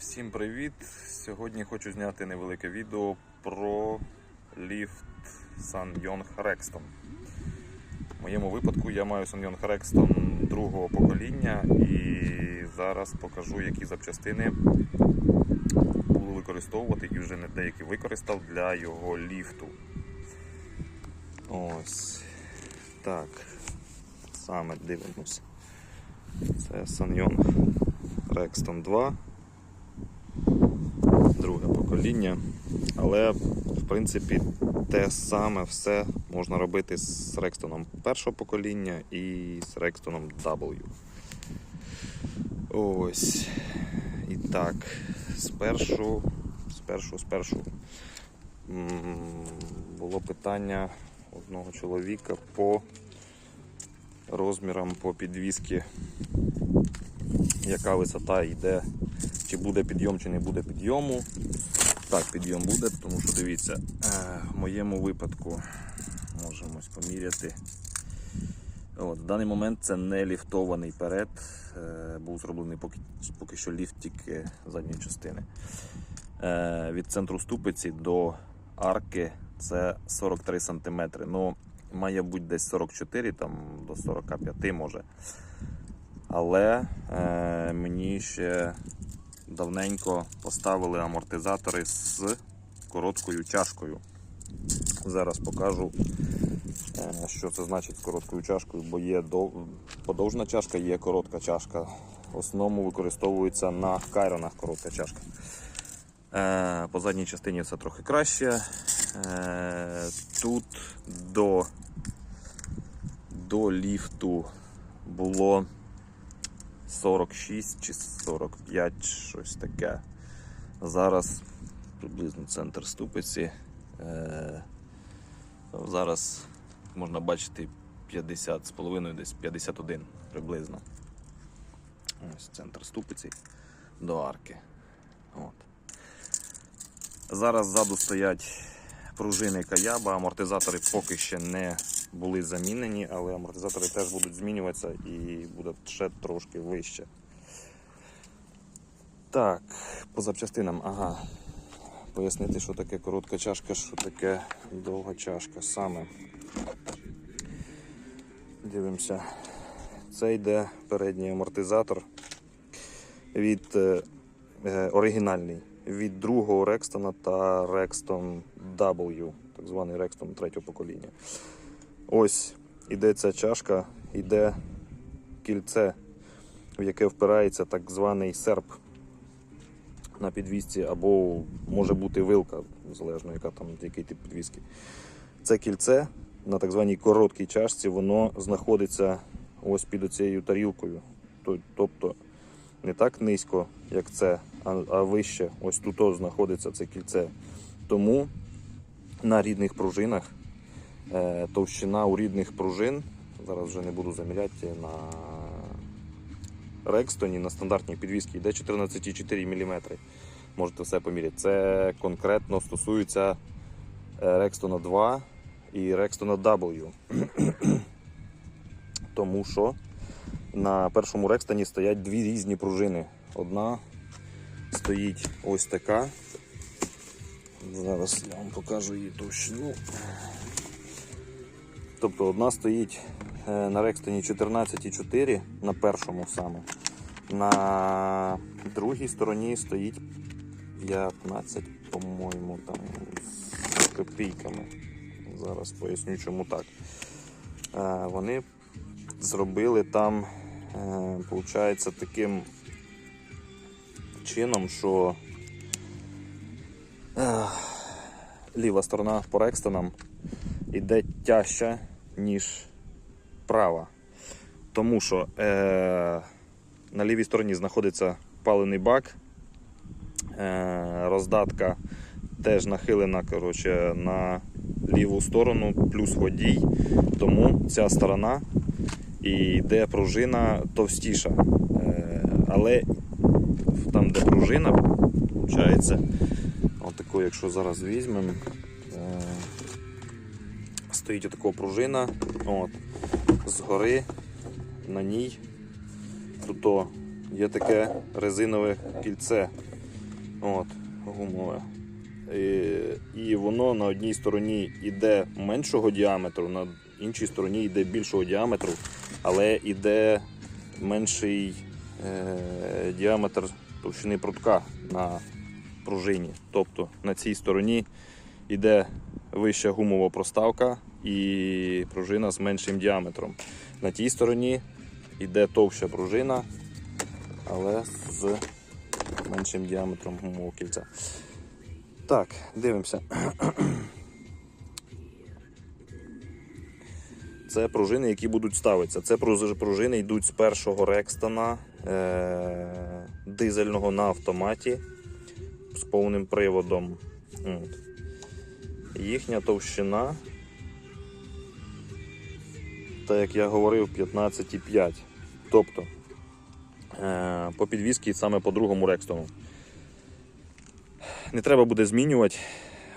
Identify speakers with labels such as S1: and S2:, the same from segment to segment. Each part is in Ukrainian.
S1: Всім привіт! Сьогодні хочу зняти невелике відео про ліфт Sanyong Rexton. В моєму випадку я маю Sanyong Rexton другого покоління і зараз покажу, які запчастини буду використовувати і вже не деякі використав для його ліфту. Ось так. Саме дивимось. Це Sanyong Rexton 2 друге покоління. Але, в принципі, те саме все можна робити з Рекстоном першого покоління і з Рекстоном W. Ось. І так, спершу, спершу, спершу було питання одного чоловіка по розмірам по підвіски, яка висота йде чи буде підйом, чи не буде підйому. Так, підйом буде, тому що дивіться, е, в моєму випадку можемо поміряти. От, в даний момент це не ліфтований перед. Е, Був зроблений поки, поки що ліфт тільки задньої частини. Е, Від центру ступиці до арки це 43 см. Ну, має бути десь 44 там, до 45 може. Але е, мені ще давненько поставили амортизатори з короткою чашкою. Зараз покажу, е, що це значить з короткою чашкою, бо є дов- подовжна чашка, є коротка чашка. В основному використовується на кайронах коротка чашка. Е, По задній частині все трохи краще. Е, Тут до, до ліфту було 46 чи 45, щось таке. Зараз приблизно центр ступиці. Е, Зараз можна бачити 50 з половиною, десь 51 приблизно. Ось центр ступиці до арки. От. Зараз ззаду стоять пружини Каяба, амортизатори поки ще не були замінені, але амортизатори теж будуть змінюватися і буде ще трошки вище. Так, по запчастинам, ага. Пояснити, що таке коротка чашка, що таке довга чашка. Саме дивимося. Це йде передній амортизатор від е, е, оригінальний від другого Рекстона та Rexton W, так званий Rexton третього покоління. Ось іде ця чашка, іде кільце, в яке впирається так званий серп на підвісці, або може бути вилка, залежно яка там який тип підвіски. Це кільце на так званій короткій чашці, воно знаходиться ось під цією тарілкою. Тобто не так низько, як це, а, вище. Ось тут знаходиться це кільце. Тому на рідних пружинах товщина у рідних пружин, зараз вже не буду заміряти на Рекстоні, на стандартній підвісці йде 14,4 мм. Можете все поміряти. Це конкретно стосується е, Рекстона 2 і Рекстона W. Тому що на першому Рекстоні стоять дві різні пружини. Одна стоїть ось така. Зараз я вам покажу її товщину. Тобто одна стоїть е, на Рекстоні 14,4 на першому саме. На другій стороні стоїть 15, по-моєму, там з копійками. Зараз поясню, чому так. Е, Вони зробили там, виходить, таким чином, що е, ліва сторона по Рекстонам іде тяжча, ніж права. Тому що е, на лівій стороні знаходиться паливний бак, е, роздатка теж нахилена коротше, на ліву сторону, плюс водій. Тому ця сторона і йде пружина товстіша. Е, але там, де пружина, виходить, отаку, якщо зараз візьмемо, стоїть отака пружина, от, згори на ній тут є таке резинове кільце. От, гумове. І, і воно на одній стороні йде меншого діаметру, на іншій стороні йде більшого діаметру, але йде менший е, діаметр товщини прутка на пружині. Тобто на цій стороні йде вища гумова проставка і пружина з меншим діаметром. На тій стороні йде товща пружина, але з меншим діаметром гумового кільця. Так, дивимося. Це пружини, які будуть ставитися. Це пружини йдуть з першого рекстана е- дизельного на автоматі з повним приводом. От. Їхня товщина, так як я говорив, 15,5. Тобто е- по підвісці саме по другому рекстону. Не треба буде змінювати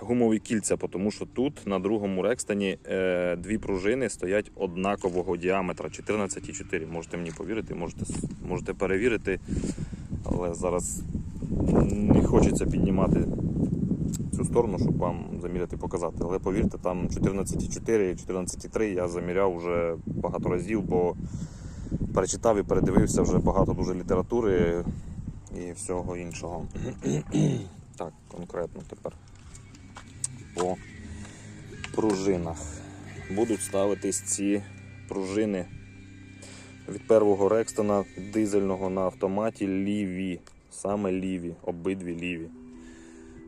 S1: гумові кільця, тому що тут на другому рекстані е, дві пружини стоять однакового діаметра 14,4. Можете мені повірити, можете, можете перевірити, але зараз не хочеться піднімати цю сторону, щоб вам заміряти показати. Але повірте, там 14,4, 14,3 я заміряв вже багато разів, бо перечитав і передивився вже багато дуже літератури і всього іншого. Так, конкретно тепер по пружинах. Будуть ставитись ці пружини від первого рекстона дизельного на автоматі ліві. Саме ліві, обидві ліві.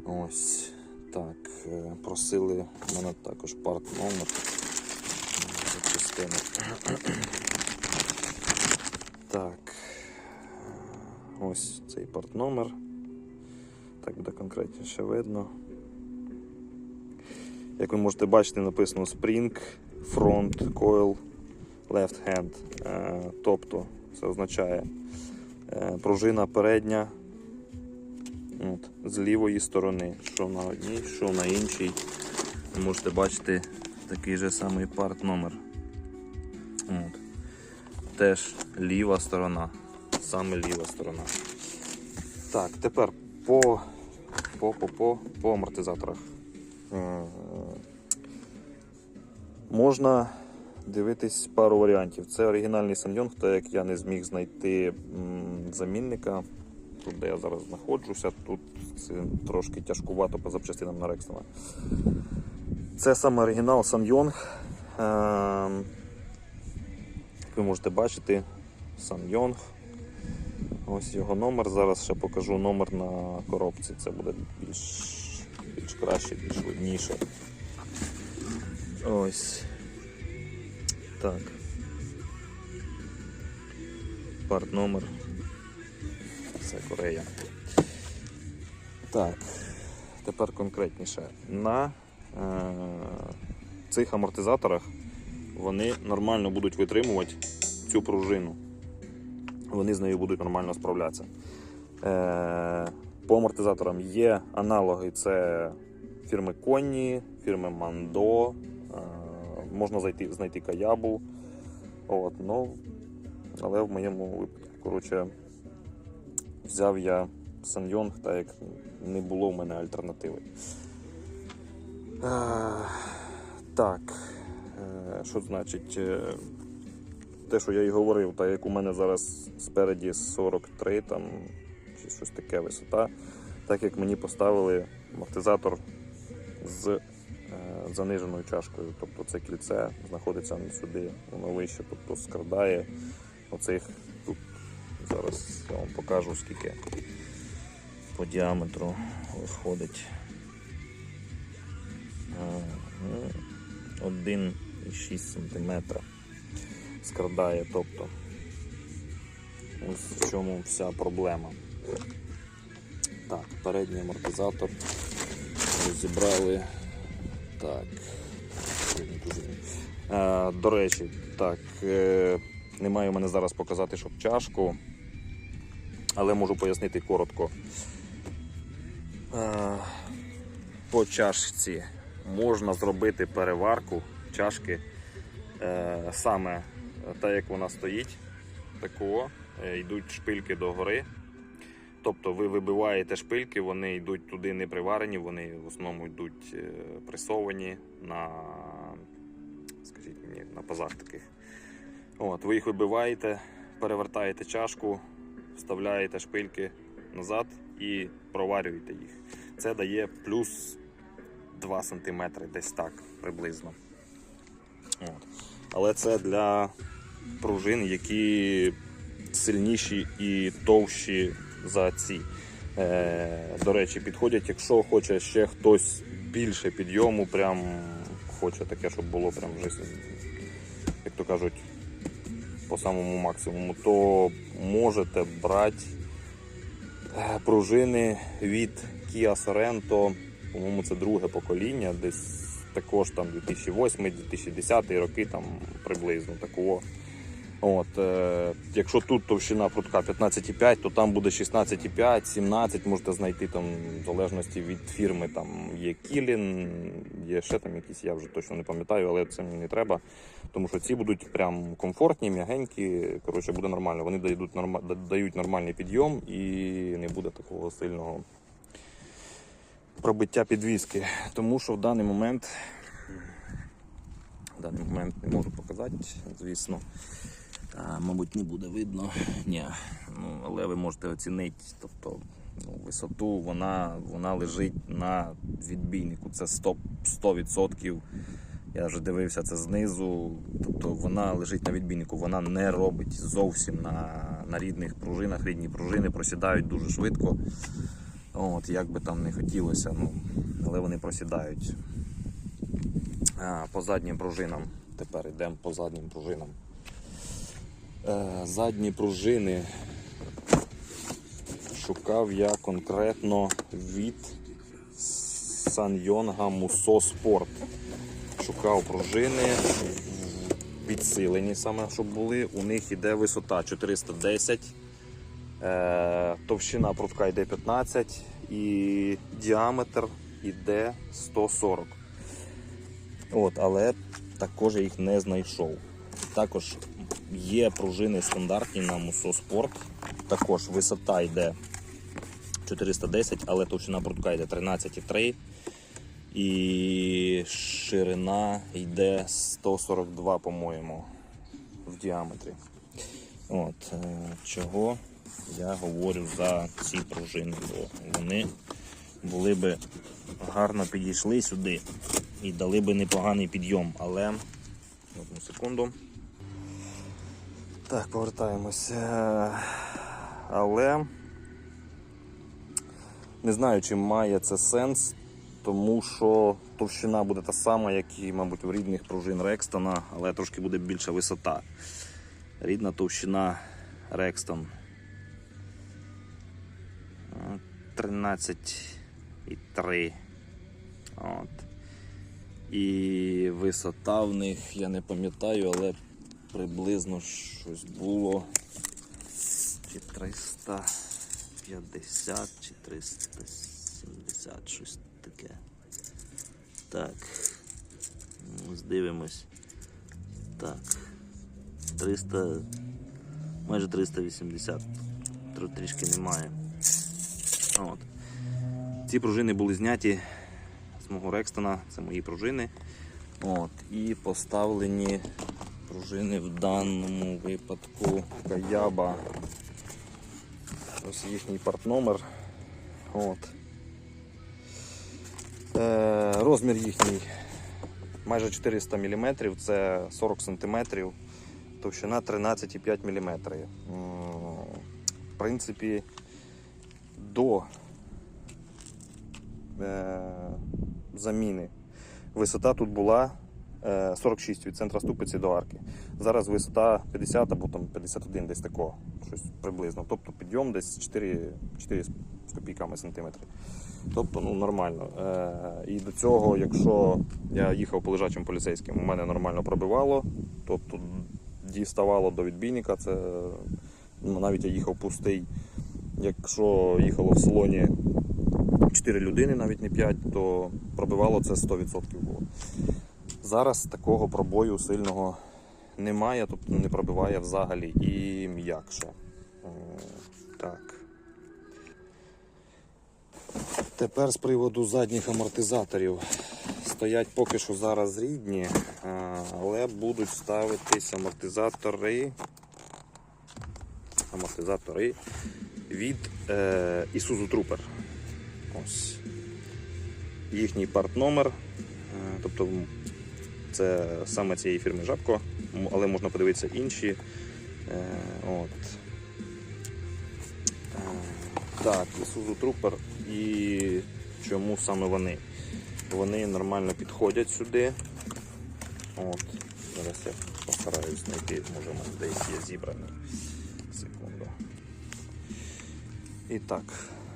S1: Ось так. е, Просили в мене також парт номер запчастини. Так. Ось цей парт номер. Так буде конкретніше видно. Як ви можете бачити, написано Spring Front Coil Left Hand. Е, Тобто це означає е, пружина передня от, з лівої сторони, що на одній, що на іншій. Ви можете бачити такий же самий парт номер. От. Теж ліва сторона. Саме ліва сторона. Так, тепер по, по, по, по, по амортизаторах. Е, Можна дивитись пару варіантів. Це оригінальний Sanyong, так як я не зміг знайти замінника. Тут, де я зараз знаходжуся, тут трошки тяжкувато по запчастинам на Рекстона. Це саме оригінал. Е, Як ви можете бачити, Sanyong. Ось його номер. Зараз ще покажу номер на коробці. Це буде більш, більш краще, більш видніше. Ось. Так. Парт номер. Це Корея. Так. Тепер конкретніше. На е- цих амортизаторах вони нормально будуть витримувати цю пружину. Вони з нею будуть нормально справлятися. Е- по амортизаторам є аналоги, це фірми Конні, фірми Мандо, е, можна зайти, знайти Каябу. От, ну, але в моєму випадку, коротше, взяв я Sanyong, так як не було в мене альтернативи. Е, так, е, що значить? Е, те, що я і говорив, так як у мене зараз спереді 43 там, чи щось таке висота, так як мені поставили амортизатор з е, заниженою чашкою. Тобто це кільце знаходиться сюди, воно вище, тобто скрадає оцих я вам покажу скільки по діаметру виходить. Е, ну, 1,6 см скрадає, тобто ось в чому вся проблема. Так, передній амортизатор розібрали. Так. Е, до речі, так, е, немає у мене зараз показати, щоб чашку, але можу пояснити коротко. Е, по чашці можна зробити переварку чашки е, саме так, як вона стоїть. Такого. Е, йдуть шпильки догори. Тобто ви вибиваєте шпильки, вони йдуть туди не приварені, вони в основному йдуть е, пресовані на, скажіть мені, на пазах таких. От, ви їх вибиваєте, перевертаєте чашку, вставляєте шпильки назад і проварюєте їх. Це дає плюс 2 см, десь так приблизно. От. Але це для пружин, які сильніші і товщі за ці. Е, до речі, підходять, якщо хоче ще хтось більше підйому, прям хоче таке, щоб було прям вже, як то кажуть, по самому максимуму, то можете брати е, пружини від Kia Sorento, по-моєму, це друге покоління, десь також там 2008-2010 роки там приблизно такого. От, е, якщо тут товщина прутка 15,5, то там буде 16,5, 17 можете знайти там в залежності від фірми. Там є Кілін, є ще там якісь, я вже точно не пам'ятаю, але це мені не треба. Тому що ці будуть прям комфортні, м'ягенькі. Коротше, буде нормально. Вони дають, норма, дають нормальний підйом і не буде такого сильного пробиття підвіски. Тому що в даний момент, в даний момент не можу показати, звісно. А, мабуть, не буде видно. Ні. Ну, але ви можете оцінити, тобто ну, висоту вона, вона лежить на відбійнику. Це 100%. 100%. Я вже дивився це знизу. Тобто вона лежить на відбійнику, вона не робить зовсім на, на рідних пружинах. Рідні пружини просідають дуже швидко. От, як би там не хотілося, ну, але вони просідають. А, по заднім пружинам. Тепер йдемо по заднім пружинам. Е, задні пружини шукав я конкретно від Сanyonga Musso Sport. Шукав пружини підсилені саме, щоб були. У них іде висота 410, е, товщина прутка йде 15 і діаметр йде 140. От, але також я їх не знайшов. Також є пружини стандартні на Musso Sport. Також висота йде 410, але товщина прутка йде 13,3 і ширина йде 142, по-моєму, в діаметрі. От, е, чого я говорю за ці пружини, бо вони були би гарно підійшли сюди і дали би непоганий підйом, але одну секунду. Так, повертаємося. Але не знаю, чи має це сенс, тому що товщина буде та сама, як і, мабуть, у рідних пружин Рекстона, але трошки буде більша висота. Рідна товщина Рекстон 13,3. От. І висота в них, я не пам'ятаю, але приблизно щось було чи 350 чи 370, щось таке. Так. Здивимось. Так. 300, майже 380. Тро- Трішки немає. От. Ці пружини були зняті з мого Рекстона, це мої пружини. От, і поставлені пружини в даному випадку Каяба. Ось їхній партномер. От. Е, розмір їхній майже 400 мм, це 40 см, товщина 13,5 мм. В принципі, до е, заміни висота тут була 46 від центра ступиці до арки. Зараз висота 50 або там 51 десь такого, щось приблизно. Тобто підйом десь 4, 4 з копійками сантиметри. Тобто ну, нормально. Е, і до цього, якщо я їхав по лежачим поліцейським, у мене нормально пробивало, тобто діставало до відбійника, це ну, навіть я їхав пустий. Якщо їхало в салоні 4 людини, навіть не 5, то пробивало це 100% було. Зараз такого пробою сильного немає, тобто не пробиває взагалі і м'якше. Так. Тепер з приводу задніх амортизаторів. Стоять поки що зараз рідні, але будуть ставитись амортизатори. Амортизатори від е, Isuzu Trooper. Ось. Їхній партномер. Е, тобто це саме цієї фірми Жабко, але можна подивитися інші. Е, от. Е, Так, Isuzu Trooper і чому саме вони? Вони нормально підходять сюди. От. Зараз я постараюсь знайти, може в мене десь є зібрані. Секунду. І так,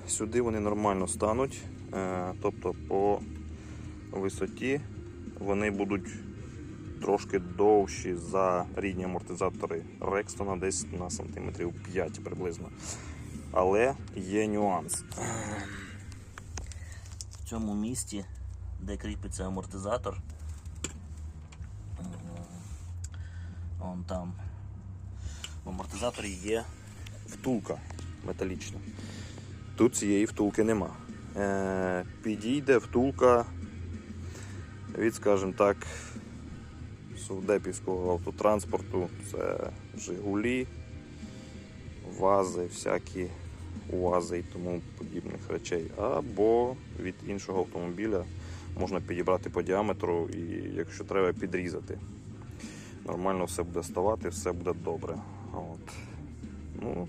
S1: сюди вони нормально стануть. Е, тобто по висоті вони будуть трошки довші за рідні амортизатори Рекстона, десь на сантиметрів 5 приблизно. Але є нюанс.
S2: В цьому місці, де кріпиться амортизатор, е, он там в амортизаторі є
S1: Втулка металічна. Тут цієї втулки нема. Е, підійде втулка від, скажімо так, совдепівського автотранспорту. Це Жигулі, вази, всякі УАЗи і тому подібних речей. Або від іншого автомобіля можна підібрати по діаметру і, якщо треба, підрізати. Нормально все буде ставати, все буде добре. От. Ну,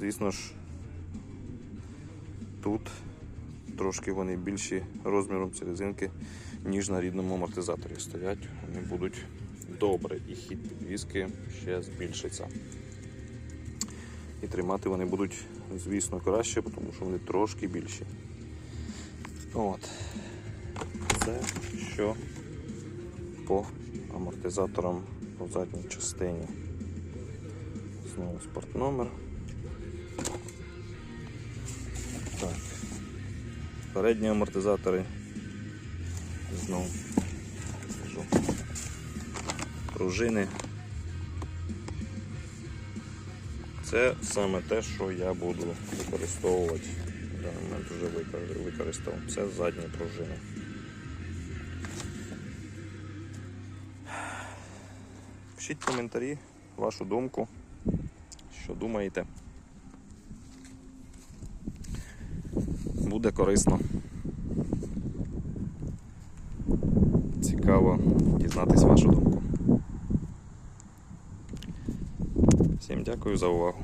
S1: звісно ж, тут трошки вони більші розміром ці резинки, ніж на рідному амортизаторі стоять. Вони будуть добре, і хід підвіски ще збільшиться. І тримати вони будуть, звісно, краще, тому що вони трошки більші. От. Це що по амортизаторам по задній частині. Знову спортномер. Так. Передні амортизатори. Знову покажу. Пружини. Це саме те, що я буду використовувати. В даний момент вже викор- використав. Це задні пружини. Пишіть коментарі, вашу думку, що думаєте. Буде корисно. Цікаво дізнатись вашу думку. Всім дякую за увагу.